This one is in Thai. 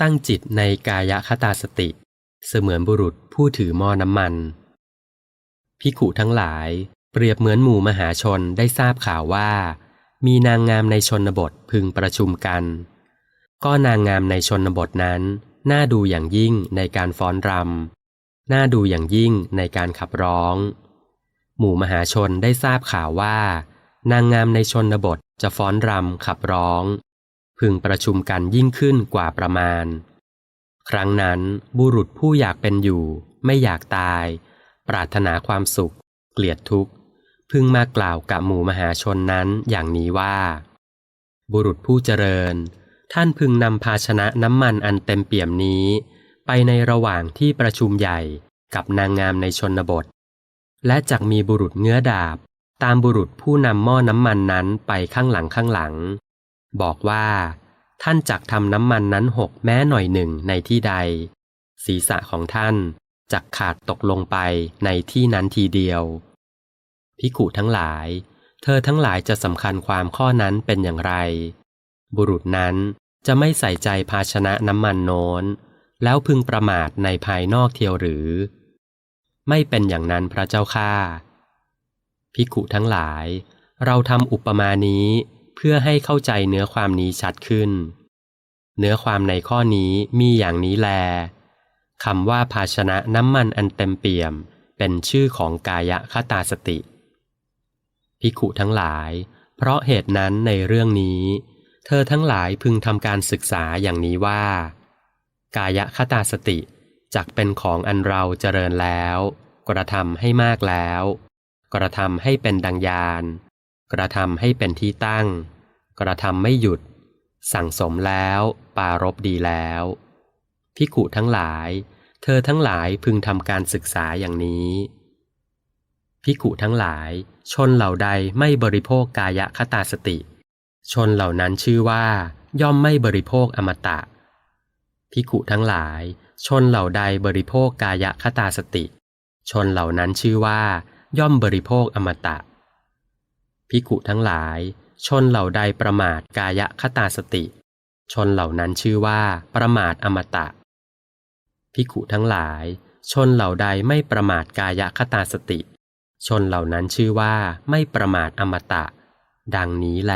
ตั้งจิตในกายคตาสติ เสมือนบุรุษผู้ถือหม้อน้ำมัน พิขุทั้งหลาย เปรียบเหมือนหมู่มหาชนได้ทราบข่าวว่า มีนางงามในชนบทพึงประชุมกัน ก็นางงามในชนบทนั้น น่าดูอย่างยิ่งในการฟ้อนรำน่าดูอย่างยิ่งในการขับร้อง หมู่มหาชนได้ทราบข่าวว่า นางงามในชนบทจะฟ้อนรำขับร้อง พึงประชุมกันยิ่งขึ้นกว่าประมาณ ครั้งนั้นบุรุษผู้อยากเป็นอยู่ ไม่อยากตาย ปรารถนาความสุข เกลียดทุกข์ พึงมากล่าวกับหมู่มหาชนนั้นอย่างนี้ว่า บุรุษผู้เจริญ ท่านพึงนำภาชนะน้ำมันอันเต็มเปี่ยมนี้ ไปในระหว่างที่ประชุมใหญ่กับนางงามในชนบท และจักมีบุรุษเงื้อดาบ ตามบุรุษผู้นำหม้อน้ำมันนั้นไปข้างหลังข้างหลัง บอกว่า ท่านจักทำน้ำมันนั้นหกแม้หน่อยหนึ่งในที่ใด ศีรษะของท่านจักขาดตกลงไปในที่นั้นทีเดียว พิขุทั้งหลาย เธอทั้งหลายจะสำคัญความข้อนั้นเป็นอย่างไร บุรุษนั้นจะไม่ใส่ใจภาชนะน้ำมันโน้น แล้วพึงประมาทในภายนอกเทียวหรือ ไม่เป็นอย่างนั้นพระเจ้าข้าพิขุทั้งหลาย เราทำอุปมานี้ พื่อให้เข้าใจเนื้อความนี้ชัดขึ้น เนื้อความในข้อนี้มีอย่างนี้แลคำว่าภาชนะน้ำมันอันเต็มเปี่ยม เป็นชื่อของกายคตาสติ พิขุทั้งหลาย เพราะเหตุนั้นในเรื่องนี้ เธอทั้งหลายพึงทำการศึกษาอย่างนี้ว่า กายคตาสติจักเป็นของอันเราเจริญแล้ว กระทำให้มากแล้ว กระทำให้เป็นดังยาน กระทำให้เป็นที่ตั้ง กระทำไม่หยุด สั่งสมแล้วปารบดีแล้วพิขุทั้งหลาย เธอทั้งหลายพึงทำการศึกษาอย่างนี้พิขุทั้งหลาย ชนเหล่าใดไม่บริโภคกายคตาสติ ชนเหล่านั้นชื่อว่า ย่อมไม่บริโภคอมตะพิขุทั้งหลาย ชนเหล่าใดบริโภคกายคตาสติ ชนเหล่านั้นชื่อว่า ย่อมบริโภคอมตะ พิขุทั้งหลาย ชนเหล่าใดประมาทกายคตาสติ ชนเหล่านั้นชื่อว่าประมาทอมตะพิขุทั้งหลาย ชนเหล่าใดไม่ประมาทกายคตาสติ ชนเหล่านั้นชื่อว่าไม่ประมาทอมตะ ดังนี้แล